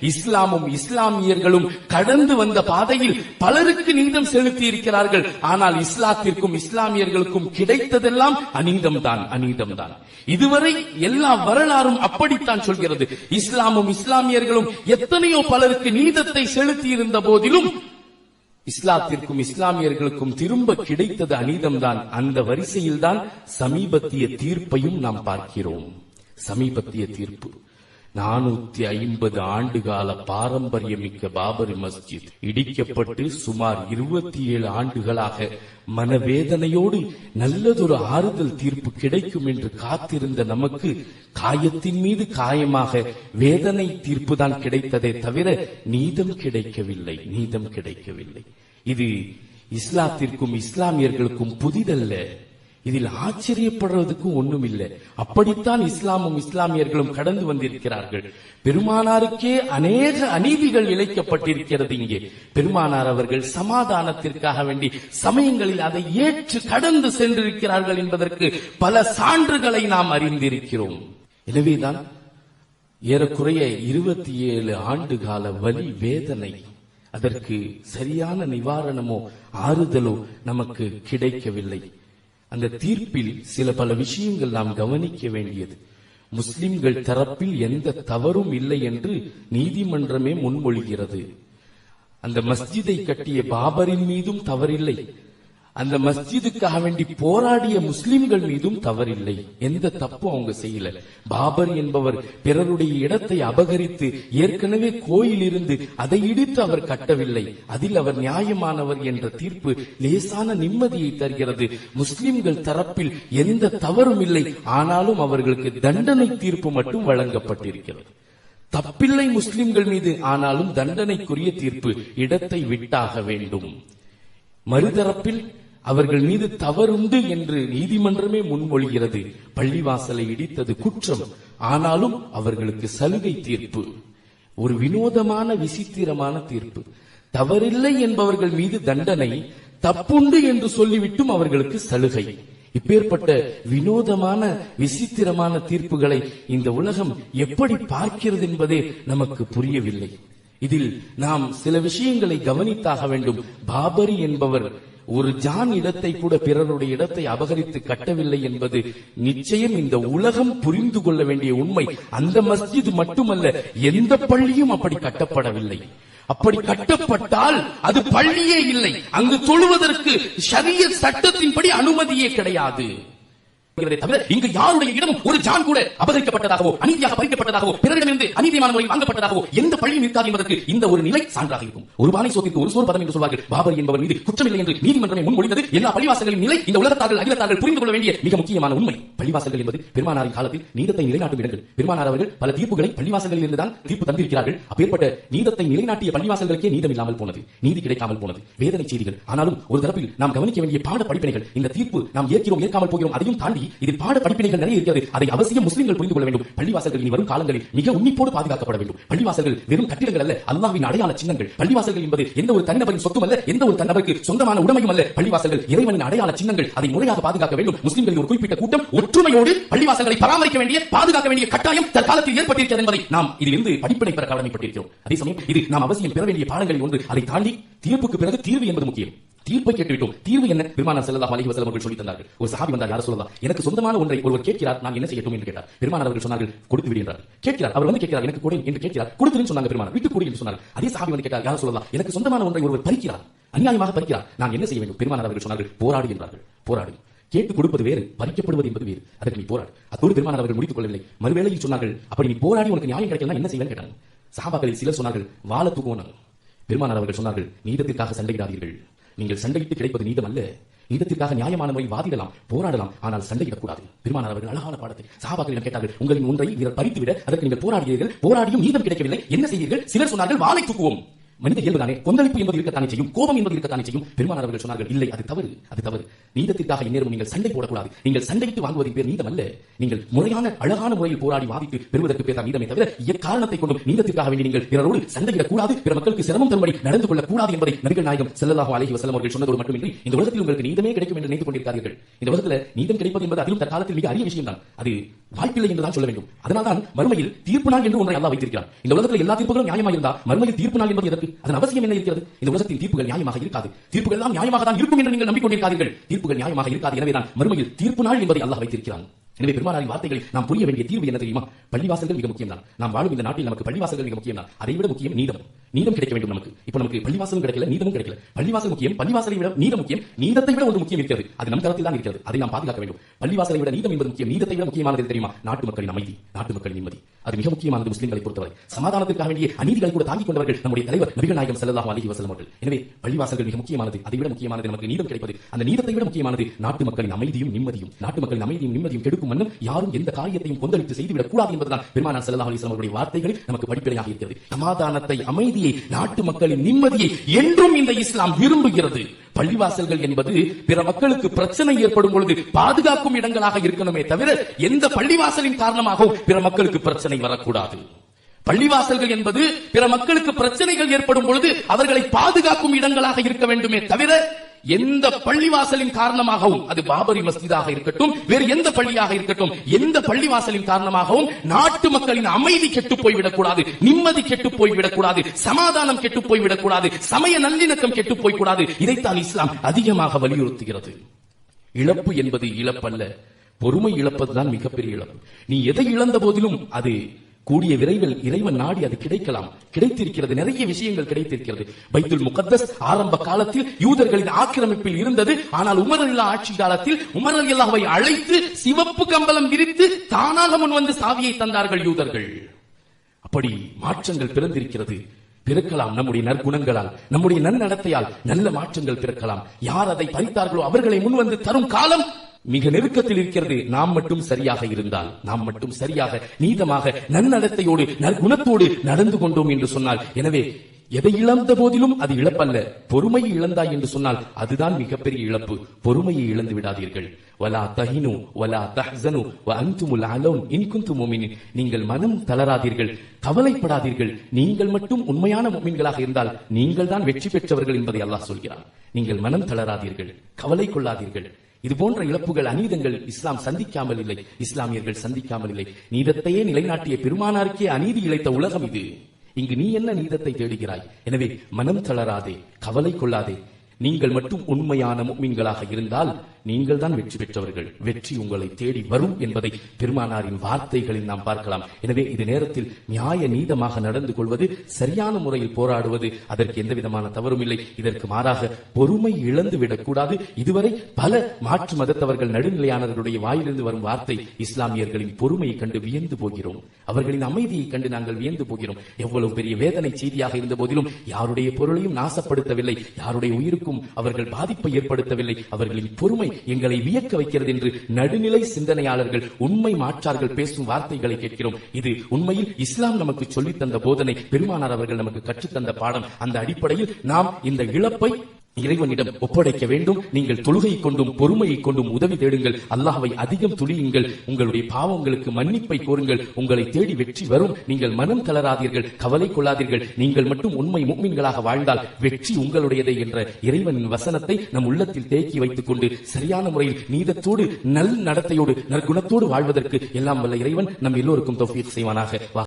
இஸ்லாமும் இஸ்லாமியர்களும் கடந்து வந்த பாதையில் பலருக்கு நிந்தம் செலுத்தி இருக்கிறார்கள் ஆனால் இஸ்லாத்திற்கும் இஸ்லாமியர்களுக்கும் கிடைத்ததெல்லாம் அநீதம் தான் அநீதம் தான் இதுவரை எல்லா வரலாறும் அப்படித்தான் சொல்கிறது. இஸ்லாமும் இஸ்லாமியர்களும் எத்தனையோ பலருக்கு நீதத்தை செலுத்தி இருந்த போதிலும் இஸ்லாத்திற்கும் இஸ்லாமியர்களுக்கும் திரும்ப கிடைத்தது அநீதம்தான். அந்த வரிசையில்தான் சமீபத்திய தீர்ப்பையும் நாம் பார்க்கிறோம். சமீபத்திய தீர்ப்பு. நானூத்தி ஐம்பது ஆண்டுகால பாரம்பரியமிக்க பாபரி மஸ்ஜித் இடிக்கப்பட்டு சுமார் இருபத்தி ஏழு ஆண்டுகளாக மனவேதனையோடு நல்லதொரு ஆறுதல் தீர்ப்பு கிடைக்கும் என்று காத்திருந்த நமக்கு காயத்தின் மீது காயமாக வேதனை தீர்ப்பு தான் கிடைத்ததே தவிர நீதம் கிடைக்கவில்லை நீதம் கிடைக்கவில்லை. இது இஸ்லாத்திற்கும் இஸ்லாமியர்களுக்கும் புதிதல்ல. இதில் ஆச்சரியப்படுறதுக்கும் ஒண்ணும் இல்லை அப்படித்தான் இஸ்லாமும் இஸ்லாமியர்களும் கடந்து வந்திருக்கிறார்கள். பெருமானாருக்கே அநேக அநீதிகள் இழைக்கப்பட்டிருக்கிறது இங்கே. பெருமானார் அவர்கள் சமாதானத்திற்காக வேண்டி சமயங்களில் அதை ஏற்று கடந்து சென்றிருக்கிறார்கள் என்பதற்கு பல சான்றுகளை நாம் அறிந்திருக்கிறோம். எனவேதான் ஏறக்குறைய இருபத்தி ஏழு ஆண்டு கால வலி வேதனை அதற்கு சரியான நிவாரணமோ ஆறுதலோ நமக்கு கிடைக்கவில்லை. அந்த தீர்ப்பில் சில பல விஷயங்கள் நாம் கவனிக்க வேண்டியது. முஸ்லிம்கள் தரப்பில் எந்த தவறும் இல்லை என்று நீதிமன்றமே முன்மொழிகிறது. அந்த மஸ்ஜிதை கட்டிய பாபரின் மீதும் தவறில்லை. அந்த மஸ்ஜிதுக்காக வேண்டி போராடிய முஸ்லிம்கள் மீதும் தவறில்லை. எந்த தப்பும் அவங்க செய்யல. பாபர் என்பவர் பிறருடைய இடத்தை அபகரித்து ஏற்கனவே கோயில் இருந்து அதை இடித்து அவர் கட்டவில்லை. அதில் அவர் நியாயமானவர் என்ற தீர்ப்பு லேசான நிம்மதியை தருகிறது. முஸ்லிம்கள் தரப்பில் எந்த தவறும் இல்லை. ஆனாலும் அவர்களுக்கு தண்டனை தீர்ப்பு மட்டும் வழங்கப்பட்டிருக்கிறது. தப்பில்லை முஸ்லிம்கள் மீது ஆனாலும் தண்டனைக்குரிய தீர்ப்பு இடத்தை விட்டாக வேண்டும். மறுதரப்பில் அவர்கள் மீது தவறுண்டு என்று நீதிமன்றமே முன்மொழிகிறது. பள்ளிவாசலை இடித்தது குற்றம். ஆனாலும் அவர்களுக்கு சலுகை தீர்ப்பு. ஒரு வினோதமான விசித்திரமான தீர்ப்பு. தவறில்லை என்பவர்கள் மீது தண்டனை தப்புண்டு என்று சொல்லிவிட்டும் அவர்களுக்கு சலுகை. இப்பேற்பட்ட வினோதமான விசித்திரமான தீர்ப்புகளை இந்த உலகம் எப்படி பார்க்கிறது என்பதே நமக்கு புரியவில்லை. இதில் நாம் சில விஷயங்களை கவனித்தாக வேண்டும். பாபரி என்பவர் ஒரு ஜான் இடத்தை கூட பிறருடைய இடத்தை அபகரித்து கட்டவில்லை என்பது நிச்சயம் இந்த உலகம் புரிந்து கொள்ள வேண்டிய உண்மை. அந்த மஸ்ஜித் மட்டுமல்ல எந்த பள்ளியும் அப்படி கட்டப்படவில்லை. அப்படி கட்டப்பட்டால் அது பள்ளியே இல்லை. அங்கு தொழுவதற்கு சரிய சட்டத்தின்படி அனுமதியே கிடையாது. தவிர இங்கு யாருடைய இடமும் ஒரு ஜான் கூட அபகரிக்கப்பட்டதாகவோ அநீதியாக பறிக்கப்பட்டதாகவோ பிறரிடமிருந்து அநீதியான முறையில் வாங்கப்பட்டதாகவோ எந்த பள்ளியும் இருக்காது என்பதற்கு இந்த ஒரு நிலை சான்றாக இருக்கும். ஒரு பானை சோத்திற்கு ஒரு சோர் பதம் என்று சொல்வார்கள். பாபர் என்பவர் மீது குற்றமில்லை என்று நீதிமன்றமே முன்மொழிந்தது எல்லா பள்ளிவாசல்களின் நிலை இந்த உலகத்தார்கள் அகிலத்தார்கள் புரிந்து கொள்ள வேண்டிய மிக முக்கியமான உண்மை. பள்ளிவாசல்கள் என்பது பெருமானாரின் காலத்தில் நீதத்தை நிலைநாட்டும் இடங்கள். பெருமானார் அவர்கள் பல தீர்ப்புகளை பள்ளிவாசல்களில் இருந்துதான் தீர்ப்பு தந்திருக்கிறார்கள். அப்பேற்பட்ட நீதத்தை நிலைநாட்டிய பள்ளிவாசல்களுக்கே நீதம் இல்லாமல் போனது நீதி கிடைக்காமல் போனது. வேதனை செய்திகள். ஆனாலும் ஒரு தரப்பில் நாம் கவனிக்க வேண்டிய பாட படிப்பினைகள் இந்த தீர்ப்பு நாம் ஏற்கிறோம் ஏற்காமல் போகிறோம் அதையும் தாண்டி இதில் பாட படிப்பினைகள் நிறைய இருக்கிறது. அதை அவசியம் முஸ்லிம்கள் புரிந்து கொள்ள வேண்டும். பள்ளிவாசல்கள் இனி வரும் காலங்களில் மிக உன்னிப்போடு பாதுகாக்கப்பட வேண்டும். பள்ளிவாசல்கள் வெறும் கட்டிடங்கள் அல்ல அல்லாவின் அடையாள சின்னங்கள். பள்ளிவாசல்கள் என்பது எந்த ஒரு தனிநபரின் சொத்தும் அல்ல எந்த ஒரு தனிநபருக்கு சொந்தமான உடமையும் அல்ல. பள்ளிவாசல்கள் இறைவனின் அடையாள சின்னங்கள். அதை முறையாக பாதுகாக்க வேண்டும். முஸ்லிம்களின் ஒரு குறிப்பிட்ட கூட்டம் ஒற்றுமையோடு பள்ளிவாசல்களை பராமரிக்க வேண்டிய பாதுகாக்க வேண்டிய கட்டாயம் தற்காலத்தில் ஏற்பட்டிருக்கிறது என்பதை நாம் இதிலிருந்து படிப்பினை பெற கடமைப்பட்டிருக்கிறோம் அதே சமயம் இது நாம் அவசியம் பெற வேண்டிய பாடங்களில் ஒன்று. அதை தாண்டி தீர்ப்புக்கு பிறகு தீர்வு என்பது முக்கியம். தீர்ப்பை கேட்டுவிட்டோம். தீர்வு என்ன? பெருமானார் செல்லதா அலைஹி வஸல்லம் அவர்கள் சொல்லி தந்தார்கள். ஒரு சஹாபி வந்தார் யார் சொல்லலாம் எனக்கு சொந்தமான ஒன்றை ஒருவர் கேட்கிறார் நான் என்ன செய்யட்டும்? என்று கேட்டார். பெருமானார் அவர்கள் சொன்னார்கள் கொடுத்து விடு என்றார் கேட்கிறார் அவர் வந்து கேட்கிறார் எனக்கு கொடு என்று கேட்கிறார். கொடுத்துன்னு சொன்னாங்க பெருமானார் விட்டு கொடு என்று சொன்னார் அதே சஹாபி வந்து கேட்டார் யார் சொல்லலாம் எனக்கு சொந்தமான ஒன்றை ஒருவர் பறிக்கிறார் அநியாயமாக பறிக்கிறார் நான் என்ன செய்ய வேண்டும்? பெருமானார் அவர்கள் சொன்னார்கள் போராடு என்றார்கள். போராடு. கேட்டு கொடுப்பது வேறு பறிக்கப்படுவது என்பது வேறு. அதற்கு நீ போராடு. அத்தோடு பெருமானார் அவர்கள் முடித்துக் கொள்ளவில்லை. மறுவேளையில் சொன்னார்கள் அப்படி நீ போராடி உனக்கு நியாயம் கிடைக்கலாம் என்ன செய்வேன் கேட்டாங்க. சஹாபாக்களில் சிலர் சொன்னார்கள் வாழ தூக்குவோம் பெருமானார் அவர்கள் சொன்னார்கள் நீதத்திற்காக சண்டையிடாதீர்கள். நீங்கள் சண்டையிட்டு கிடைப்பது நீதம் அல்ல நீதத்திற்காக நியாயமான முறை வாதிடலாம் போராடலாம் ஆனால் சண்டையிடக்கூடாது. பெருமானார் அவர்கள் அழகான பாடத்தை சஹாபாக்களிடம் கேட்டார்கள். உங்களின் ஒன்றை இவர் பறித்துவிட அதற்கு நீங்கள் போராடுகிறீர்கள் போராடியும் நீதம் கிடைக்கவில்லை. என்ன செய்வீர்கள்? சிலர் சொன்னார்கள் வாளை தூக்குவோம். மனித இயல்புதானே? கொந்தளிப்பு என்பது இருக்கத்தானே செய்யும் கோபம் என்பது இருக்கத்தானே செய்யும். பெருமானார் அவர்கள் சொன்னார்கள் இல்லை அது தவறு அது தவறு. நீதத்திற்காக இந்நேரம் நீங்கள் சண்டை போடக்கூடாது. நீங்கள் சண்டையிட்டு வாங்குவதின் பேர் நீதம் அல்ல நீங்கள் முறையான அழகான முறையில் போராடி வாதித்து பெறுவதற்கு பேர் தான் நீதமே தவிர எக்காரணத்தை கொண்டும் நீதத்திற்காக வேண்டி நீங்கள் பிறரோடு சண்டையிடக் கூடாது பிற மக்களுக்கு சிரமம் தரும்படி நடந்து கொள்ளக் கூடாது என்பதை நபிகள் நாயகம் ஸல்லல்லாஹு அழகி வசலம் அவர்கள் சொன்னதோடு மட்டுமின்றி இந்த உலகத்தில் உங்களுக்கு நீதமே கிடைக்கும் என்று நினைத்துக் கொண்டிருக்காதீர்கள். இந்த உலகத்தில் நீதம் கிடைப்பது என்பது அதிலும் தற்காலத்தில் மிக அரிய விஷயம் தான் அது வாய்ப்பில்லை என்றுதான் சொல்ல வேண்டும். அதனால்தான் மறுமையில் தீர்ப்பு நாள் என்று ஒன்றை அல்லா வைத்திருக்கிறார் இந்த உலகத்தில் எல்லா தீர்ப்புகளும் நியாயமாக இருந்தால் மறுமையில் தீர்ப்பு நாள் என்பது எதற்கு? அதன் அவசியம் என்ன இருக்கிறது? இந்த உலகத்தில் தீர்ப்புகள் நியாயமாக இருக்காது. தீர்ப்புகள் எல்லாம் நியாயமாக தான் இருக்கும் என்று நீங்கள் நம்பிக்கொண்டிருக்காதீர்கள். தீர்ப்புகள் நியாயமாக இருக்காது. எனவேதான் மறுமையில் தீர்ப்பு நாள் என்பதை அல்லாஹ் வைத்திருக்கிறான். எனவே பெருமானாரின் வார்த்தைகளை நாம் புரிய வேண்டிய தீர்வு என்ன தெரியுமா? பள்ளிவாசல்கள் மிக முக்கியம் தான் நாம் வாழும் இந்த நாட்டில் நமக்கு பள்ளிவாசல்கள் மிக முக்கியம் தான் அதை விட முக்கியம் நீதம் நீதம் கிடைக்க வேண்டும் நமக்கு. இப்போ நமக்கு பள்ளிவாசலும் கிடைக்கல நீதமும் கிடைக்கல. பள்ளிவாசல் முக்கியம் பள்ளிவாசலை விட நீதம் முக்கியம் நீதத்தை விட ஒன்று முக்கியம் இருக்கிறது. அது நம் தரத்தில் தான் இருக்கிறது. அதை நாம் பாதுகாக்க வேண்டும். பள்ளிவாசலை விட நீதம் என்பது முக்கியம். நீதத்தை விட முக்கியமானது தெரியுமா? நாட்டு மக்களின் அமைதி நாட்டு மக்களின் நிம்மதி. அது மிக முக்கியமானது முஸ்லிம்களை பொறுத்தவரை. சமாதானத்திற்காக வேண்டிய அநீதிகளை கூட தாங்கிக் கொண்டவர்கள் நம்முடைய தலைவர் நபிகள் நாயகம் செல்லதாக அலைஹி வசலம் அவர்கள். எனவே பள்ளிவாசல்கள் மிக முக்கியமானது அதை விட முக்கியமானது நமக்கு நீதம் கிடைப்பது. அந்த நீதத்தை விட முக்கியமானது நாட்டு மக்களின் அமைதியும் நிம்மதியும் நாட்டு மக்களின் அமைதியும் நிம்மதியும் கெடுக்கும் மன்னும் யாரும் எந்த காரியத்தையும் கொந்தளித்து செய்துவிடக் கூடாது என்பதுதான் பெருமானார் செல்லதாக அலிஸ்லாம் அவருடைய வார்த்தைகளில் நமக்கு படிப்படையாக இருக்கிறது. சமாதானத்தை அமைதியை நாட்டு மக்களின் நிம்மதியை என்றும் இந்த இஸ்லாம் விரும்புகிறது. பள்ளிவாசல்கள் என்பது பிற மக்களுக்கு பிரச்சனை ஏற்படும் பொழுது பாதுகாக்கும் இடங்களாக இருக்கணுமே தவிர எந்த பள்ளிவாசலின் காரணமாகவும் பிற மக்களுக்கு பிரச்சனை வரக்கூடாது. பள்ளிவாசல்கள் என்பது பிற மக்களுக்கு பிரச்சனைகள் ஏற்படும் பொழுது அவர்களை பாதுகாக்கும் இடங்களாக இருக்க வேண்டுமே தவிர எந்த பள்ளிவாசலின் காரணமாகவும் அது பாபரி மஸ்ஜிதாக இருக்கட்டும் வேறு எந்த பள்ளியாக இருக்கட்டும் எந்த பள்ளிவாசலின் காரணமாகவும் நாட்டு மக்களின் அமைதி கெட்டு போய்விடக்கூடாது நிம்மதி கெட்டு போய்விடக்கூடாது சமாதானம் கெட்டு போய்விடக்கூடாது சமய நல்லிணக்கம் கெட்டு போய்க்கூடாது இதைத்தான் இஸ்லாம் அதிகமாக வலியுறுத்துகிறது. இழப்பு என்பது இழப்பல்ல பொறுமை இழப்பதுதான் மிகப்பெரிய இழப்பு. நீ எதை இழந்த போதிலும் அது கூடிய விரைவில் இறைவன் நாடி அது கிடைக்கலாம். கிடைத்திருக்கிறது நிறைய விஷயங்கள் கிடைத்திருக்கிறது. பைத்துல் முகத்தஸ் ஆரம்ப காலத்தில் யூதர்களின் ஆக்கிரமிப்பில் இருந்தது. ஆனால் உமர் அல்லா ஆட்சி காலத்தில் உமர் அல்லாஹ்வை அழைத்து சிவப்பு கம்பளம் விரித்து தானாக முன் வந்து சாவியை தந்தார்கள் யூதர்கள். அப்படி மாற்றங்கள் பிறந்திருக்கிறது. பிறக்கலாம் நம்முடைய நற்குணங்களால் நம்முடைய நன்னடத்தையால் நல்ல மாற்றங்கள் பிறக்கலாம். யார் அதை பறித்தார்களோ அவர்களை முன் வந்து தரும் காலம் மிக நெருக்கத்தில் இருக்கிறது. நாம் மட்டும் சரியாக இருந்தால் நாம் மட்டும் சரியாக நீதமாக நன்னடத்தையோடு நற்குணத்தோடு நடந்து கொண்டோம் என்று சொன்னால் எனவே எதை இழந்த போதிலும் அது இழப்பல்ல. பொறுமையை இழந்தாய் என்று சொன்னால் அதுதான் மிகப்பெரிய இழப்பு. பொறுமையை இழந்து விடாதீர்கள். வலா தஹினு வலா தஹ்சனு வ அந்துமுல் அலோன் இன்குந்து குன்தும் நீங்கள் மனம் தளராதீர்கள் கவலைப்படாதீர்கள். நீங்கள் மட்டும் உண்மையான மோமின்களாக இருந்தால் நீங்கள் தான் வெற்றி பெற்றவர்கள் என்பதை அல்லாஹ் சொல்கிறார் நீங்கள் மனம் தளராதீர்கள் கவலை கொள்ளாதீர்கள். இது போன்ற இழப்புகள் அநீதங்கள் இஸ்லாம் சந்திக்காமல் இல்லை. இஸ்லாமியர்கள் சந்திக்காமல் இல்லை. நீதத்தையே நிலைநாட்டிய பெருமானாருக்கே அநீதி இழைத்த உலகம் இது. இங்கு நீ என்ன நீதத்தை தேடுகிறாய்? எனவே மனம் தளராதே கவலை கொள்ளாதே. நீங்கள் மட்டும் உண்மையான முக்மீன்களாக இருந்தால் நீங்கள் தான் வெற்றி பெற்றவர்கள். வெற்றி உங்களை தேடி வரும் என்பதை பெருமானாரின் வார்த்தைகளில் நாம் பார்க்கலாம். எனவே இது நேரத்தில் நியாய நீதமாக நடந்து கொள்வது சரியான முறையில் போராடுவது அதற்கு எந்த விதமான தவறும் இல்லை. இதற்கு மாறாக பொறுமை இழந்து விடக்கூடாது இதுவரை பல மாற்று மதத்தவர்கள் நடுநிலையானவர்களுடைய வாயிலிருந்து வரும் வார்த்தை இஸ்லாமியர்களின் பொறுமையை கண்டு வியந்து போகிறோம். அவர்களின் அமைதியை கண்டு நாங்கள் வியந்து போகிறோம். எவ்வளவு பெரிய வேதனை செய்தியாக இருந்த போதிலும் யாருடைய பொருளையும் நாசப்படுத்தவில்லை. யாருடைய உயிருக்கு உயிருக்கும் அவர்கள் பாதிப்பை ஏற்படுத்தவில்லை. அவர்களின் பொறுமை எங்களை வியக்க வைக்கிறது என்று நடுநிலை சிந்தனையாளர்கள் உண்மை மாற்றார்கள் பேசும் வார்த்தைகளை கேட்கிறோம். இது உண்மையில் இஸ்லாம் நமக்கு சொல்லித் தந்த போதனை. பெருமானார் அவர்கள் நமக்கு கற்றுத்தந்த பாடம். அந்த அடிப்படையில் நாம் இந்த இழப்பை இறைவனிடம் ஒப்படைக்க வேண்டும். நீங்கள் தொழுகை கொண்டும் பொறுமையை கொண்டும் உதவி தேடுங்கள். அல்லாஹ்வை அதிகம் துளியுங்கள். உங்களுடைய பாவங்களுக்கு மன்னிப்பை கோருங்கள். உங்களை தேடி வெற்றி வரும். நீங்கள் மனம் தளராதீர்கள். கவலை கொள்ளாதீர்கள். நீங்கள் மட்டும் உண்மை முக்மீன்களாக வாழ்ந்தால் வெற்றி உங்களுடையதே என்ற இறைவனின் வசனத்தை நம் உள்ளத்தில் தேக்கி வைத்துக் கொண்டு சரியான முறையில் நீதத்தோடு நல் நடத்தையோடு நற்குணத்தோடு வாழ்வதற்கு எல்லாம் வல்ல இறைவன் நம் எல்லோருக்கும் தொகுதி செய்வானாக.